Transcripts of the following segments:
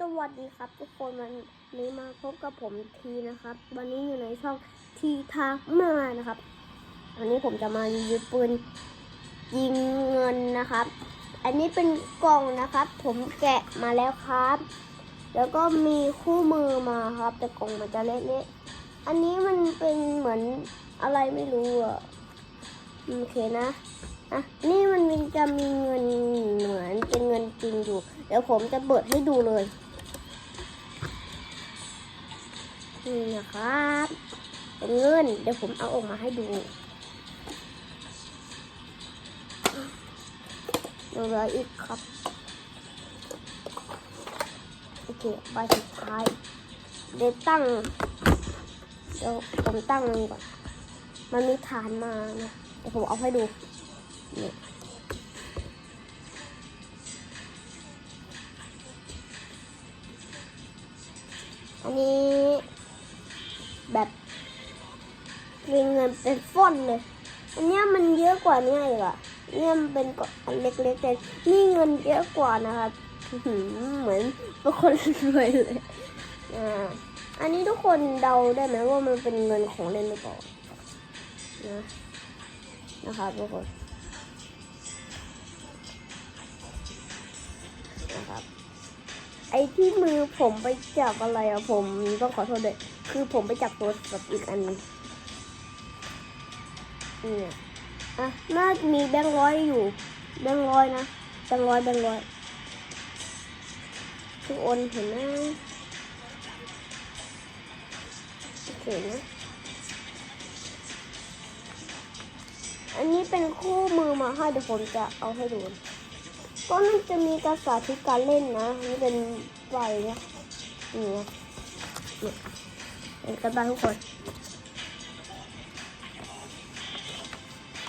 สวัสดีครับทุกคนวันนี้มาพบกับผมทีนะครับ วันนี้อยู่ในช่องทีทามานะครับ วันนี้ผมจะมารีวิวปืนยิงเงินนะครับ อันนี้เป็นกล่องนะครับ ผมแกะมาแล้วครับ แล้วก็มีคู่มือมาครับ แต่กล่องมันจะเละๆอันนี้มันเป็นเหมือนอะไรไม่รู้อะโอเคนะอะนี่มันมีจะมีเงินเหมือนเป็นเงินจริงอยู่ เดี๋ยวผมจะเปิดให้ดูเลย นี่นะครับ เป็นเงิน เดี๋ยวผมเอาออกมาให้ดูเดี๋ยวเหลืออีกครับ โอเคใบสุดท้าย เดี๋ยวตั้ง เดี๋ยวผมตั้งมันก่อน มันมีฐานมานะเดี๋ยวผมเอาให้ดู นี่อันนี้ แบบเป็นเงินเป็นฟ่อนเลย อันเนี้ยมันเยอะกว่านี้อีกอะเนี่ยมันเป็นกอันเล็กๆแต่นี่เงินเยอะกว่านะครับเหมือนเป็นคนรวยเลยอ่าอันนี้ทุกคนเดาได้ไหมว่ามันเป็นเงินของเล่นหรือเปล่านะนะครับทุกคนนะครับไอ้ที่มือผมไปจับอะไรอะผมต้องขอโทษด้วย คือผมไปจับโทรศัพท์อีกอันนึงเนี่ยอะน่าจะมีแบงค์ร้อยอยู่ แบงค์ร้อยนะแบงค์ร้อยแบงค์ร้อยทุกคนเห็นไหมโอเคนะอันนี้เป็นคู่มือมาให้เดี๋ยวผมจะเอาให้ดู ก็มันจะมีการสาธิตการเล่นนะนี่เป็นใบเนี่ยนี่นะ เห็นกันบ้างทุกคน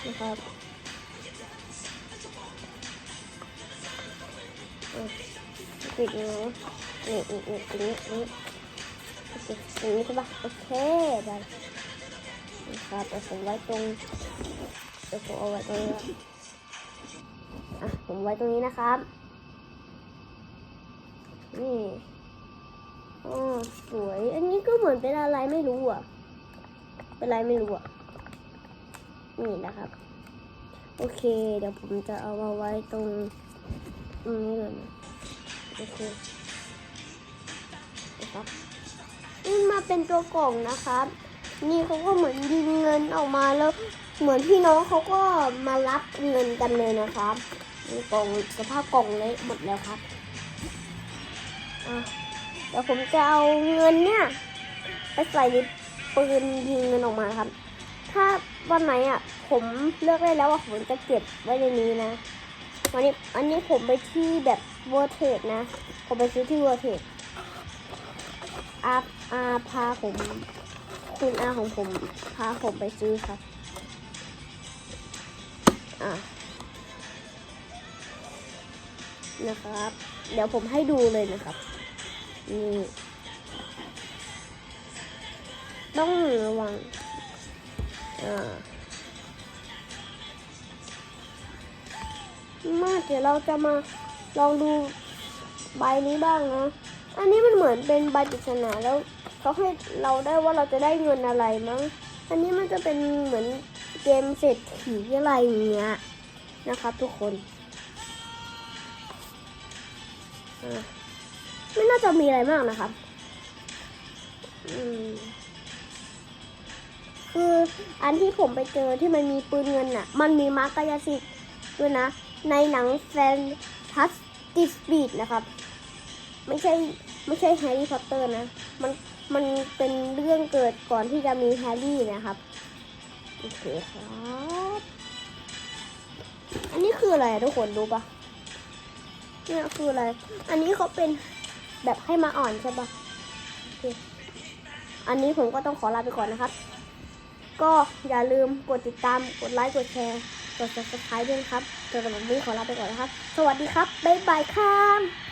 นะครับปิดนะนี่นี่นี่นี้ตรงนี้โอเคตรงนี้ใช่ปะโอเคได้นะครับเดี๋ยวผมไว้ตรงเดี๋ยวผมเอาไว้ตรงนี้อะผมไว้ตรงนี้นะครับนี่ อ๋อสวย อันนี้ก็เหมือนเป็นอะไรไม่รู้อะ เป็นอะไรไม่รู้อะ นี่นะครับ โอเค เดี๋ยวผมจะเอามาไว้ตรงตรงนี้เลยนะโอเคนะครับนี่มาเป็นตัวกล่องนะครับ นี่เขาก็เหมือนยิงเงินออกมาแล้ว เหมือนพี่น้องเขาก็มารับเงินกันเลยนะครับกล่องสภาพกล่องเละหมดแล้วครับอะ เดี๋ยวผมจะเอาเงินเนี่ยไปใส่ในปืนยิงเงินออกมาครับ ถ้าวันไหนอะ ผมเลือกได้แล้วว่าผมจะเก็บไว้ในนี้นะ วันนี้อันนี้ผมไปที่แบบเวอร์เทดนะ ผมไปซื้อที่เวอร์เทดอาอาพาผม คุณอาของผม พาผมไปซื้อครับ อะนะครับ เดี๋ยวผมให้ดูเลยนะครับ นี่ ต้องระวังอ่ามาเดี๋ยวเราจะมาลองดูใบนี้บ้างนะ อันนี้มันเหมือนเป็นใบปริศนาแล้วเขาให้เราได้ว่าเราจะได้เงินอะไรมั้ง อันนี้มันจะเป็นเหมือนเกมเศรษฐีอะไรอย่างเงี้ยนะครับทุกคนอะ ไม่น่าจะมีอะไรมากนะครับคืออันที่ผมไปเจอที่มันมีปืนเงินน่ะ มันมีมาร์กายสิทธิ์ด้วยนะ ในหนังแฟนทัสติสปีดนะครับ ไม่ใช่ไม่ใช่แฮร์รี่พอตเตอร์นะ มันมันเป็นเรื่องเกิดก่อนที่จะมีแฮร์รี่นะครับโอเคครับอันนี้คืออะไรทุกคนรู้ปะเนี่ยคืออะไร อันนี้เขาเป็น แบบให้มาอ่อนใช่ปะอันนี้ผมก็ต้องขอลาไปก่อนนะครับ ก็อย่าลืมกดติดตาม กดไลค์ กดแชร์ กด subscribe ด้วยนครับสำหรับวันนี้ขอลาไปก่อนนะครับ สวัสดีครับ บ๊ายบายครับ